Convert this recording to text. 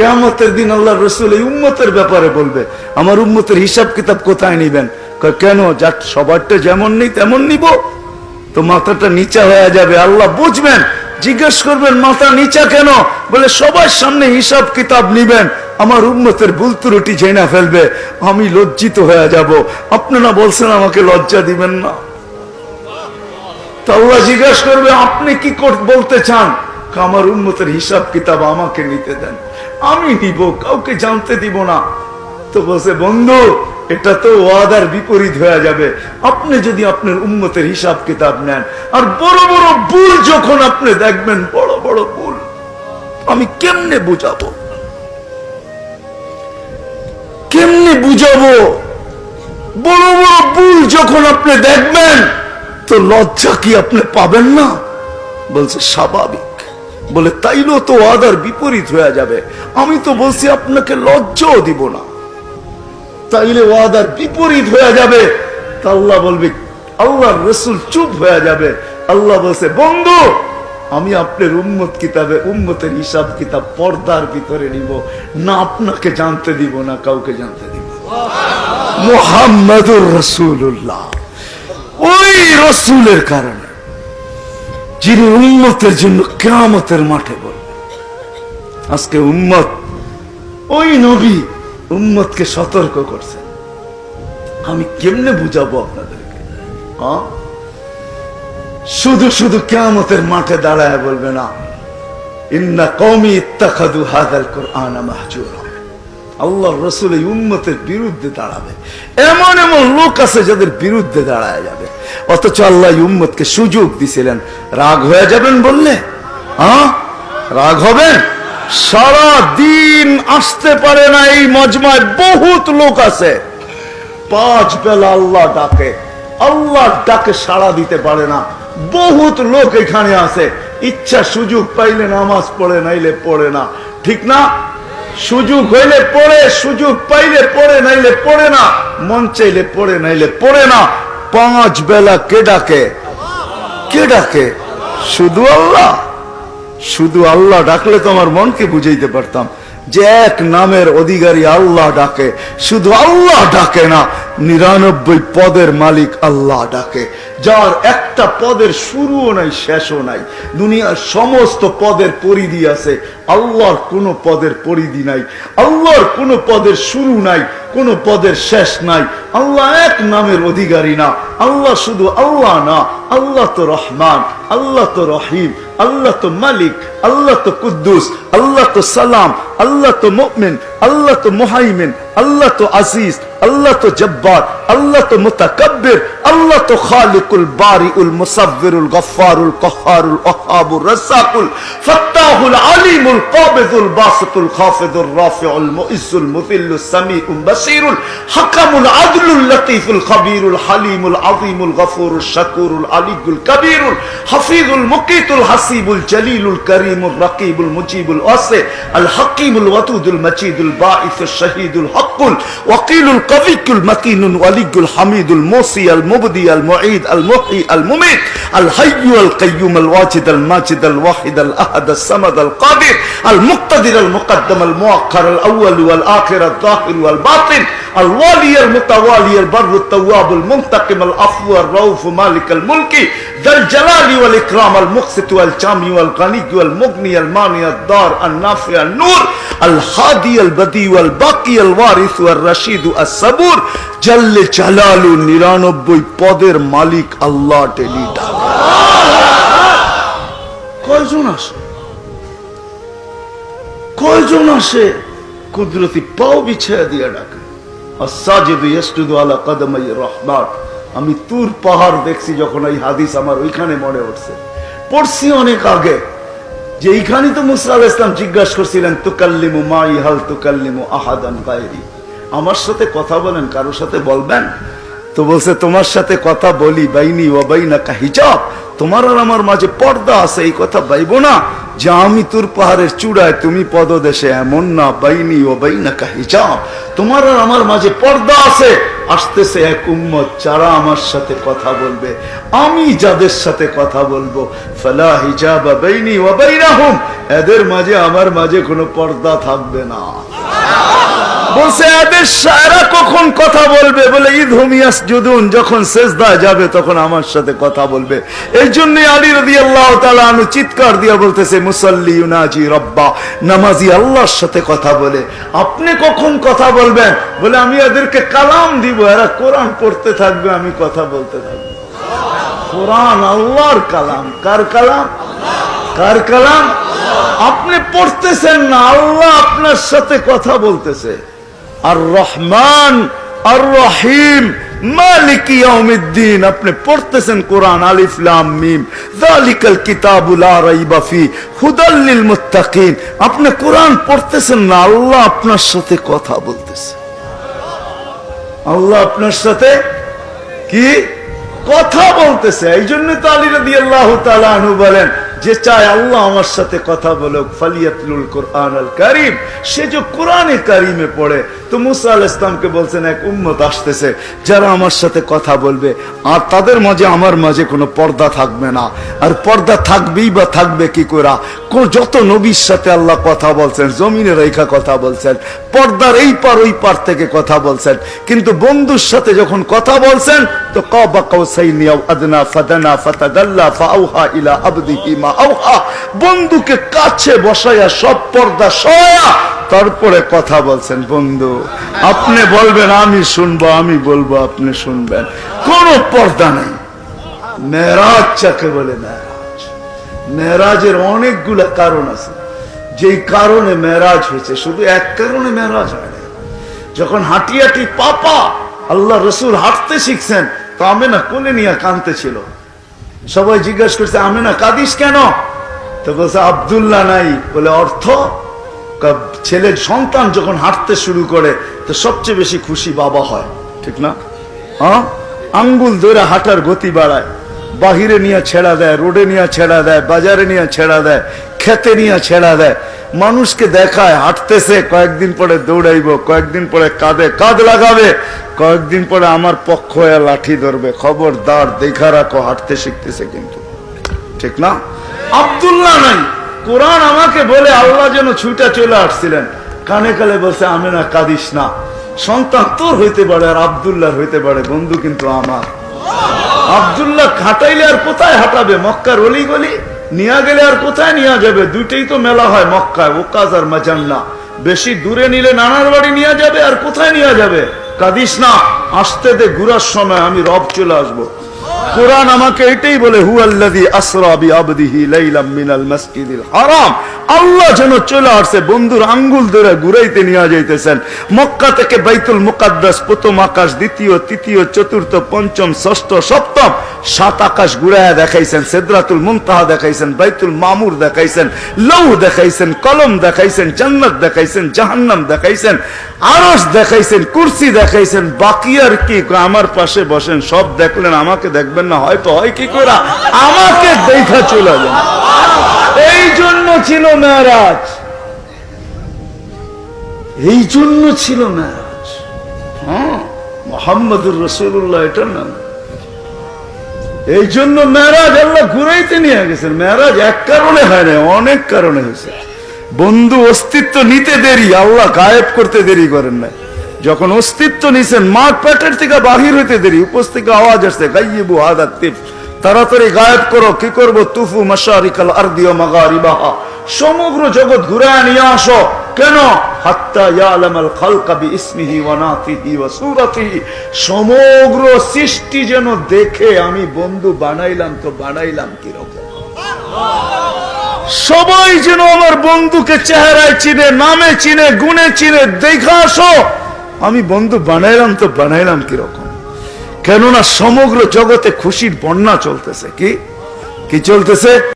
কেমতের দিন আল্লাহ রসুল এই উম্মতের ব্যাপারে বলবে, আমার উম্মতের হিসাব কিতাব কোথায় নিবেন? কেন? যা সবারটা যেমন নেই, তেমন নিব। তো মাথাটা নিচা হয়ে যাবে, আল্লাহ বুঝবেন, জিজ্ঞেস করবেন, মাথা নিচা কেন? বলে, সবার সামনে হিসাব কিতাব নিবেন, আমার উম্মতের ভুল ত্রুটি জেনা ফেলবে, আমি লজ্জিত হয়ে যাব। আপনারা বলছেন আমাকে লজ্জা দিবেন না? তা আল্লাহ জিজ্ঞাসা করবে, আপনি কি বলতে চান? আমার উন্মতের হিসাব কিতাব আমাকে নিতে দেন। আমি নিব, কাউকে জানতে দিব না। তো বলছে, বন্ধু, এটা তো ওয়াদার বিপরীত হয়ে যাবে। আপনি যদি আপনার উন্মতের হিসাব কিতাব নেন, আর বড় বড় ভুল যখন আপনি দেখবেন, বড় বড় ভুল, আমি কেমনে বুঝাবো? কেমনে বুঝাবো? বড় বড় ভুল যখন আপনি দেখবেন, তো লজ্জা কি আপনি পাবেন না? বলছে, স্বাভাবিক। বলে, তাইলেও তো আদার বিপরীত হয়ে যাবে। আমি তো বলছি, আপনাকে লজ্জাও দিব না। তাইলে ওয়াদার বিপরীত হয়ে যাবে। তা আল্লাহ বলবে আল্লাহ রসুল চুপ হয়ে যাবে। আল্লাহ বলছে, বন্ধু, আমি আপনার উম্মত কিতাবে, উম্মতের হিসাব কিতাব পর্দার ভিতরে নিব। না আপনাকে জানতে দিব, না কাউকে জানতে দিব। মোহাম্মদুর রসুল্লাহ ওই রসুলের কারণে। যিনি উম্মতের জন্য কেয়ামতের মাঠে বলবে আজকে উম্মত, ওই নবী উম্মতকে সতর্ক করছে আমি কেমনে বুঝাবো আপনাদেরকে? হ্যাঁ? শুধু শুধু কেয়ামতের মাঠে দাঁড়ায় বলবে না। ইন্না কৌমি ইত্তাখাদু হাদাল কোরআন মাহজুরা। আল্লাহ রসুল এই উম্মতের বিরুদ্ধে দাঁড়াবে। এমন এমন লোক আছে যাদের বিরুদ্ধে দাঁড়ায় যাবে। অথচ আল্লাহ উম্মতকে সুযোগ দিছিলেন। রাগ হয়ে যাবেন বললে? হ্যাঁ? রাগ হবেন সারা দিন আসতে পারে না এই মজমায়। বহুত লোক আছে। পাঁচ বেলা আল্লাহ ডাকে। আল্লাহ ডাকে সাড়া দিতে পারে না। বহুত লোক এখানে আছে। ইচ্ছা সুযোগ পাইলে নামাজ পড়ে, নাইলে পড়ে না। ঠিক না? সুযোগ হইলে পড়ে, সুযোগ পাইলে পড়ে, নাইলে পড়ে না। মন চাইলে পড়ে, নাইলে পড়ে না। পাঁচ বেলা কে ডাকে? কে ডাকে? শুধু আল্লাহ। শুধু আল্লাহ ডাকলে তো আমার মনকে বুঝাইতে পারতাম যে এক নামের অধিকারী আল্লাহ ডাকে। শুধু আল্লাহ ডাকে না, নিরানব্বই পদের মালিক আল্লাহ ডাকে। যার একটা পদের শুরুও নাই, শেষও নাই। দুনিয়ার সমস্ত পদের পরিধি আছে। আল্লাহর কোনো পদের পরিধি নাই। আল্লাহর কোনো পদের শুরু নাই, কোনো পদের শেষ নাই। আল্লাহ এক নামের অধিকারী না। আল্লাহ শুধু আল্লাহ না। আল্লাহ তো রহমান, আল্লাহ তো রহিম, আল্লাহ তো মালিক, আল্লাহ তো কুদ্দুস, আল্লাহ তো সালাম, আল্লাহ তো মুমিন আল্লাহ তো মুহাইমিন, আল্লাহ তো আজিজ, আল্লাহ তো জব্বার, আল্লাহ তো মুতাকাব্বির, আল্লাহ তো খালিকুল বারিউল মুসাব্বিরুল গফফারুল কহ্হারুল ওয়াহাবুর রাসাকুল ফাত্তাহুল আলিমুল কাবিদুল বাসিতুল খাফিদুর রাফিউল মুইজ্জুল মুযিল্লুস সামিউল বাসিরুল, হাকামুল আদলুল লতীফুল খবীরুল হালিমুল আযীমুল গফুরুল শাকুরুল আলিয়ুল কবীরুল হাফিজুল মুকিতুল হাসিবুল জলিলুল করিমুল রকিবুল মুজিবুল ওয়াসি আল হাকিমুল ওয়াতুদুল মজিদুল বাঈসুল শহীদুল হকুল ওয়াকিলুল কবিকুল মতিনুল ওয়ালিগুল হামিদুল মোসি আল মুবদি আল মুঈদ আল মুহি আল মুমিত আল হাইয়ু আল কাইয়ুম আল ওয়াজিদ আল মাজিদ আল ওয়াহিদ আল ওয়ালিয়াল মুতাওয়ালিয়াল তাওয়াবুল মুনতাকিম আল আর রাউফ মালিকাল মুলকি দাল জালালি ওয়াল ইকরাম আল মুকসিত ওয়াল জামি ওয়াল গানি ওয়াল মুগনি আল মানি আল দার আল নাফি আল নূর আল হাদি আল বদি ওয়াল বাকি আল রশিদ আস সাবুর জালালু 99 পদের মালিক আল্লাহ কয়জন আসে? কয়জন আসে? কুদরতি পাও বিছায়া দিয়ে ডাক। আমি তুর পাহাড় দেখছি যখন এই হাদিস আমার ওইখানে মনে উঠছে। পড়ছি অনেক আগে। যে এইখানে তো মুসা আল ইসলাম জিজ্ঞাসা করছিলেন, তুকাল্লিমু মাই, হাল তুকাল্লিমু আহাদান বাইরি আমার সাথে কথা বলেন, কারোর সাথে বলবেন? তো বলছে, তোমার সাথে কথা বলি, বাইনি ও বাইনা হিজাব। তোমার আর আমার মাঝে পর্দা আছে, এই কথা বাইবো না। যে আমি তোর পাহাড়ের চূড়ায়, তুমি পদদেশে এমন না, বাইনি ও বাইনা হিজাব। তোমার আর আমার মাঝে পর্দা আছে। আসতেছে এক উম্মত, যারা আমার সাথে কথা বলবে। আমি যাদের সাথে কথা বলব। ফালা হিজাব বাইনি ও বাইনাহুম। এদের মাঝে, আমার মাঝে কোনো পর্দা থাকবে না। বলছে এদের সারা কখন কথা বলবে? বলে, ঈদ হোমিয়াস যদুন যখন শেষদা যাবে, তখন আমার সাথে কথা বলবে। এই জন্য আলী রদি আল্লাহ তালু চিৎকার দিয়া বলতেছে, মুসল্লি ইউনাজি রব্বা, নামাজি আল্লাহর সাথে কথা বলে। আপনি কখন কথা বলবেন? বলে, আমি এদেরকে কালাম দিব, এরা কোরআন পড়তে থাকবে, আমি কথা বলতে থাকব। কোরআন আল্লাহর কালাম। কার কালাম? কার কালাম? আপনি পড়তেছেন না, আল্লাহ আপনার সাথে কথা বলতেছে। আর রহমান আর রহিম কোরআন পড়তেছেন না, আল্লাহ আপনার সাথে কথা বলতেছে। আল্লাহ আপনার সাথে কি? কথা বলতেছে। এই জন্য তো আলী রাদি আল্লাহ তালু বলেন যে চায় আল্লাহ আমার সাথে কথা বলুক ফালিয়াতুল কোরআন আল কারিম। সে যে কোরআনে কারিমে পড়ে, তো মুসা আল ইসলামকে বলছেন, এক উম্মত আসতেছে, যারা আমার সাথে কথা বলবে, আর তাদের মাঝে আমার মাঝে কোনো পর্দা থাকবে না। আর পর্দা থাকবেই বা থাকবে কি করে যত নবীর সাথে আল্লাহ কথা বলছেন, জমিনে রেখা কথা বলছেন, পর্দার এই পার ওই পার থেকে কথা বলছেন। কিন্তু বন্ধুর সাথে যখন কথা বলছেন, তো কাবা কাউসাইনি আও আদনা ফাদানা ফাতাদাল্লা ফাআউহা ইলা আবদিহি বন্ধুকে কাছে বসায়া সব পর্দা সয়া তারপরে কথা বলছেন, বন্ধু, আপনি বলবেন, আমি শুনব, আমি বলব, আপনি শুনবেন। কোনো পর্দা নেই। মেরাজ চাকে বলে মেরাজ। মেরাজের অনেকগুলা কারণ আছে। যেই কারণে মেরাজ হয়েছে, শুধু এক কারণে মেরাজ হয় না। যখন হাঁটি হাঁটি পাপা, আল্লাহ রসুল হাঁটতে শিখছেন, তো আমি না কোলে নিয়ে কানতে ছিল। সবাই জিজ্ঞাসা করছে আমি না কাঁদিস কেন? তো বলছে, আবদুল্লাহ নাই। বলে, অর্থ? ছেলের সন্তান যখন হাঁটতে শুরু করে, তো সবচেয়ে বেশি খুশি বাবা হয়। ঠিক না? হ্যাঁ? আঙ্গুল ধরে হাঁটার গতি বাড়ায়। বাহিরে নিয়ে ছেড়া দেয়, রোডে নিয়ে ছেড়া দেয়, বাজারে নিয়ে ছেড়া দেয়, খেতে নিয়ে ছেড়া দেয়। মানুষকে দেখায়, হাঁটতেছে, কয়েকদিন পরে দৌড়াইব, কয়েকদিন পরে কাঁধে কাঁধ লাগাবে। কয়েকদিন পরে আমার পক্ষ হয়ে লাঠি ধরবে। খবরদার, দেখা রাখো, হাঁটতে শিখতেছে কিন্তু। ঠিক না? আব্দুল্লাহ নাই। কোরআন আমাকে বলে আল্লাহ যেন ছুটা চলে আসছিলেন। কানে কালে বলছে, আমি না, কাঁদিস না। সন্তান তোর হইতে পারে আর আবদুল্লাহ হইতে পারে। বন্ধু কিন্তু আমার। আব্দুল্লাহ হাঁটাইলে আর কোথায় হাঁটাবে? মক্কার অলি গলি? নিয়ে গেলে আর কোথায় নিয়ে যাবে? দুইটাই তো মেলা হয় মক্কায়। ওকাজ আর মাজান্না। বেশি দূরে নিলে নানার বাড়ি নিয়ে যাবে আর কোথায় নিয়ে যাবে? কাদিস না, আসতে দে, ঘুরার সময় আমি রব চলে আসব। কোরআন আমাকে এটাই বলে হু আল্লাহ যেন চলে আসছে বন্ধুর আঙ্গুল ধরে ঘুরাইতে নিয়ে যাইতেছেন। মক্কা থেকে বাইতুল মুকাদ্দাস প্রথম আকাশ, দ্বিতীয়, তৃতীয়, চতুর্থ, পঞ্চম, ষষ্ঠ, সপ্তম সাত আকাশ ঘুরায়া দেখাইছেন, সেদরাতুল মুনতাহা দেখাইছেন, বাইতুল মামুর দেখাইছেন লৌ দেখাইছেন, কলম দেখাইছেন, জান্নাত দেখাইছেন, জাহান্নাম দেখাইছেন আরস দেখাইছেন, কুরসি দেখাইছেন, বাকি আর কি আমার পাশে বসেন, সব দেখলেন, আমাকে দেখবেন না, হয়তো হয় কি করে আমাকে দেখা চলে যান এই জন্য ছিল মেয়ারাজ। এই জন্য ছিল মেয়ারাজ। হ্যাঁ মোহাম্মদুর রসুল্লাহ এটার নাম এই জন্য মেয়ারাজ আল্লাহ ঘুরাইতে নিয়ে গেছেন। মেয়ারাজ এক কারণে হয় না অনেক কারণে হয়েছে। বন্ধু অস্তিত্ব নিতে দেরি, আল্লাহ গায়েব করতে দেরি করেন না যখন অস্তিত্ব নিছেন মাঠ পেটের থেকে বাহির হইতে দেরি উপর থেকে আওয়াজ আসছে গাইবু হাদা তিফ। তাড়াতাড়ি গায়েব করো, কি করব? তুফু মাশারিকাল আরদিও মাগারিবাহা। সমগ্র জগৎ ঘুরায় নিয়ে আসো। কেন? সমগ্র সৃষ্টি যেন দেখে আমি বন্ধু বানাইলাম তো বানাইলাম কি রকম সবাই যেন আমার বন্ধুকে চেহারায় চিনে, নামে চিনে, গুণে চিনে, দেখা আসো, আমি বন্ধু বানাইলাম তো বানাইলাম কীরকম? কেননা সমগ্র জগতে খুশির বন্যা চলতেছে, কি? কি চলতেছে?